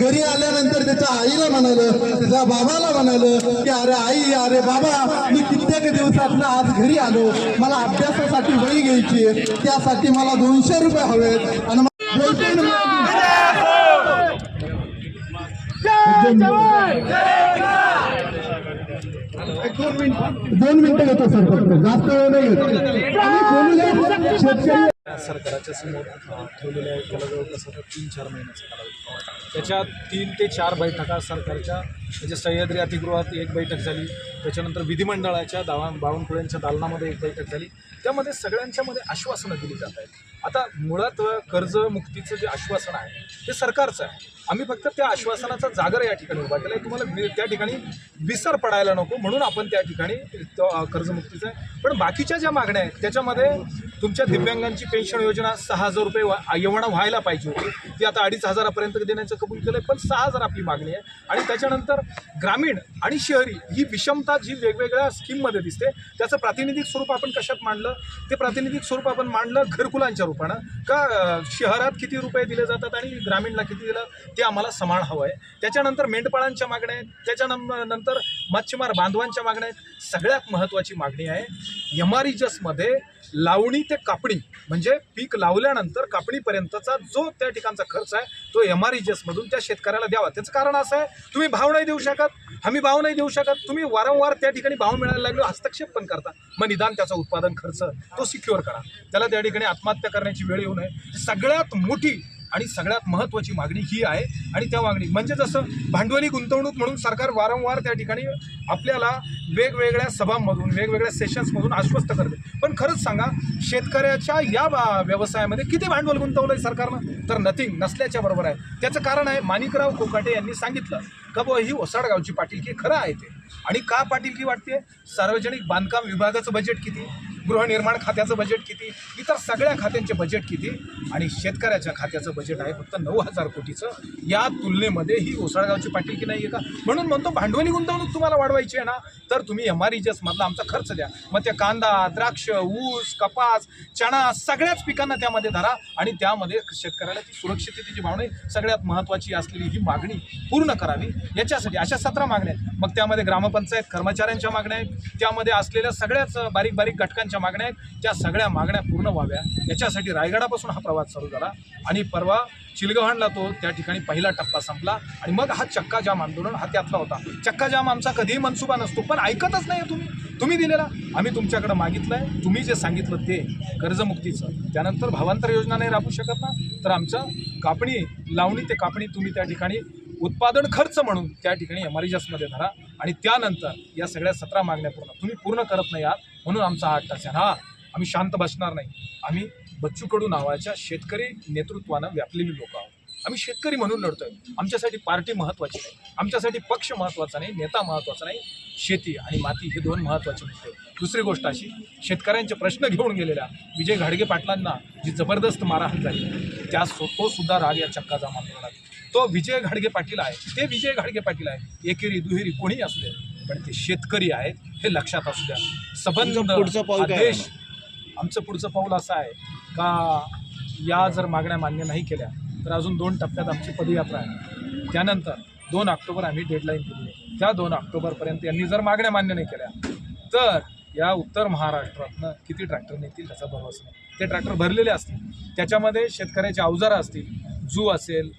घरी आल्यानंतर त्याच्या आईला म्हणाल त्याच्या बाबाला म्हणाल की अरे आई अरे बाबा मी कित्येक दिवसातनं आज घरी आलो. मला अभ्यासासाठी वही घ्यायची आहे. त्यासाठी मला दोनशे रुपये हवेत. आणि जय जवान! जय दोन मिनिटं घेतो सर फक्त. जास्त वेळ नाही घेत. शेतकरी सरकाराच्या समोर ठेवलेल्या आहेत त्याला जवळपास आता तीन चार महिन्याचा कालावधी त्याच्यात तीन ते चार बैठका सरकारच्या म्हणजे सह्याद्री अतिगृहात एक बैठक झाली. त्याच्यानंतर विधिमंडळाच्या दावा बावनकुळ्यांच्या दालनामध्ये एक बैठक झाली. त्यामध्ये सगळ्यांच्यामध्ये आश्वासनं दिली जात आहेत. आता मुळात कर्जमुक्तीचं जे आश्वासन आहे ते सरकारचं आहे. आम्ही फक्त त्या आश्वासनाचा जागर या ठिकाणी उभा केला. आहे तुम्हाला त्या ठिकाणी विसर पडायला नको म्हणून आपण त्या ठिकाणी कर्जमुक्तीचं आहे. पण बाकीच्या ज्या मागण्या आहेत त्याच्यामध्ये तुमच्या दिव्यांगांची पेन्शन योजना सहा हजार रुपये वा एवढा व्हायला पाहिजे होती. ती आता अडीच हजारापर्यंत देण्याचं कबूल केलं आहे पण सहा हजार आपली मागणी आहे. आणि त्याच्यानंतर ग्रामीण आणि शहरी ही विषमता जी वेगवेगळ्या स्कीममध्ये दिसते त्याचं प्रातिनिधिक स्वरूप आपण कशात मांडलं? ते प्रातिनिधिक स्वरूप आपण मांडलं घरकुलांच्या रूपानं. का शहरात किती रुपये दिले जातात आणि ग्रामीणला किती दिलं? ते आम्हाला समान हवं आहे त्याच्यानंतर मेंढपाळांच्या मागण्या आहेत. त्याच्यानं नंतर मच्छीमार बांधवांच्या मागण्या आहेत. सगळ्यात महत्त्वाची मागणी आहे एम लावणी ते कापणी म्हणजे पीक लावल्यानंतर कापणीपर्यंतचा जो त्या ठिकाणचा खर्च आहे तो एम त्या शेतकऱ्याला द्यावा. त्याचं कारण असं आहे तुम्ही भाव नाही देऊ शकत. हमी भाव नाही देऊ शकत. तुम्ही वारंवार त्या ठिकाणी भाव मिळायला लागलो हस्तक्षेप पण करता. मग निदान त्याचा उत्पादन खर्च तो सिक्युअर करा. त्याला त्या ठिकाणी आत्महत्या करण्याची वेळ येऊ नये. सगळ्यात मोठी आणि सगळ्यात महत्त्वाची मागणी ही आहे. आणि त्या मागणी म्हणजे जसं भांडवली गुंतवणूक म्हणून सरकार वारंवार त्या ठिकाणी आपल्याला वेगवेगळ्या सभांमधून वेगवेगळ्या सेशन्समधून आश्वस्त करते. पण खरंच सांगा शेतकऱ्याच्या या बा- व्यवसायामध्ये किती भांडवल गुंतवलं आहे सरकारनं? तर नथिंग नसल्याच्या बरोबर आहे. त्याचं कारण आहे माणिकराव कोकाटे यांनी सांगितलं का बुवा ही ओसाडगावची पाटीलकी खरं आहे ते? आणि का पाटीलकी वाटते? सार्वजनिक बांधकाम विभागाचं बजेट किती? गृहनिर्माण खात्याचं बजेट किती? इतर सगळ्या खात्यांचे बजेट किती? आणि शेतकऱ्याच्या खात्याचं बजेट आहे फक्त नऊ हजार कोटीचं. या तुलनेमध्ये ही ओसाळगावची पाटीलकी नाही आहे का? म्हणून म्हणतो भांडवली गुंतवणूक तुम्हाला वाढवायची आहे ना तर तुम्ही एम आर मधला आमचा खर्च द्या. मग ते कांदा द्राक्ष ऊस कपास चणा सगळ्याच पिकांना त्यामध्ये धरा आणि त्यामध्ये शेतकऱ्याला ती सुरक्षिततेची भावना सगळ्यात महत्त्वाची असलेली ही मागणी पूर्ण करावी. याच्यासाठी अशा सतरा मागण्या आहेत. मग त्यामध्ये ग्रामपंचायत कर्मचाऱ्यांच्या मागण्या आहेत. त्यामध्ये असलेल्या सगळ्याच बारीक बारीक घटकांच्या मागण्या आहेत. त्या सगळ्या मागण्या पूर्ण व्हाव्या. याच्यासाठी रायगडापासून हा प्रवास चालू झाला. आणि परवा चिलगव्हाणला तो त्या ठिकाणी पहिला टप्पा संपला. आणि मग हा चक्का जाम आंदोलन हा त्यातला होता. चक्का जाम आमचा कधीही मनसुबा नसतो. पण ऐकतच नाही तुम्ही. तुम्ही दिलेला. आम्ही तुमच्याकडे आहे तुम्ही जे सांगितलं ते कर्जमुक्तीचं. त्यानंतर भावांतर योजना नाही राबू शकत ना? तर आमचं कापणी लावणी ते कापणी तुम्ही त्या ठिकाणी उत्पादन खर्च म्हणून त्या ठिकाणी एम आर धरा. आणि त्यानंतर या सगळ्या सतरा मागण्या पूर्ण. तुम्ही पूर्ण करत नाही आहात. म्हणून आमचा हा अट्टास आहे हा आम्ही शांत बसणार नाही. आम्ही बच्चू कडू नावाच्या शेतकरी नेतृत्वानं व्यापलेली लोक आहोत. आम्ही शेतकरी म्हणून लढतोय. आमच्यासाठी पार्टी महत्त्वाची नाही. आमच्यासाठी पक्ष महत्त्वाचा नाही नेता महत्त्वाचा नाही शेती आणि माती हे दोन महत्त्वाचे मुद्दे. दुसरी गोष्ट अशी शेतकऱ्यांचे प्रश्न घेऊन गेलेल्या विजय घाडगे पाटलांना जी जबरदस्त मारहाण झाली त्या सो तो सुद्धा राग या चक्काजाम आंदोलनात तो विजय घाडगे पाटील आहे. ते विजय घाडगे पाटील आहे. एकेरी दुहेरी कोणी असू दे. पण ते शेतकरी आहेत हे लक्षात असू द्या. सबंध पुढचं पाऊल आदेश आमचं पुढचं पाऊल असं आहे का या जर मागण्या मान्य नाही केल्या तर अजून दोन टप्प्यात आमची पदयात्रा आहे. त्यानंतर दोन ऑक्टोबर आम्ही डेडलाईन दिली आहे. त्या दोन ऑक्टोबरपर्यंत यांनी जर मागण्या मान्य नाही केल्या तर या उत्तर महाराष्ट्रातनं किती ट्रॅक्टर नेतील त्याचा भरोसा नाही. ते ट्रॅक्टर भरलेले असतील. त्याच्यामध्ये शेतकऱ्याचे अवजारं असतील जू असेल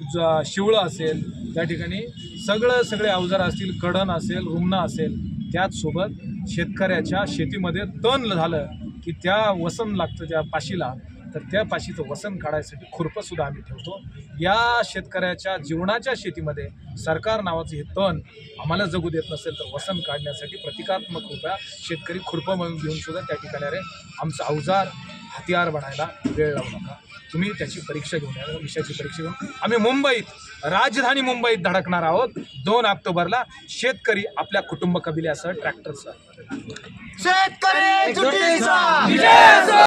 ज शिवळं असेल त्या ठिकाणी सगळं सगळे अवजारं असतील कडण असेल रुग्ण असेल त्याचसोबत शेतकऱ्याच्या शेतीमध्ये तण झालं की त्या वसन लागतं त्या पाशीला तर त्या पाशीचं वसन काढायसाठी खुरपंसुद्धा आम्ही ठेवतो. या शेतकऱ्याच्या जीवनाच्या शेतीमध्ये सरकार नावाचं हे तण आम्हाला जगू देत नसेल तर वसन काढण्यासाठी प्रतिकात्मक रुपया शेतकरी खुरपं म्हणून घेऊनसुद्धा त्या ठिकाणी अरे आमचं अवजार हतियार बनायला वेळ लावू नका. तुम्ही त्याची परीक्षा घेऊन या विषयाची परीक्षा घेऊन. आम्ही मुंबईत राजधानी मुंबईत धडकणार आहोत. दोन ऑक्टोबरला शेतकरी आपल्या कुटुंब कबिल्यासह ट्रॅक्टरसह. शेतकरी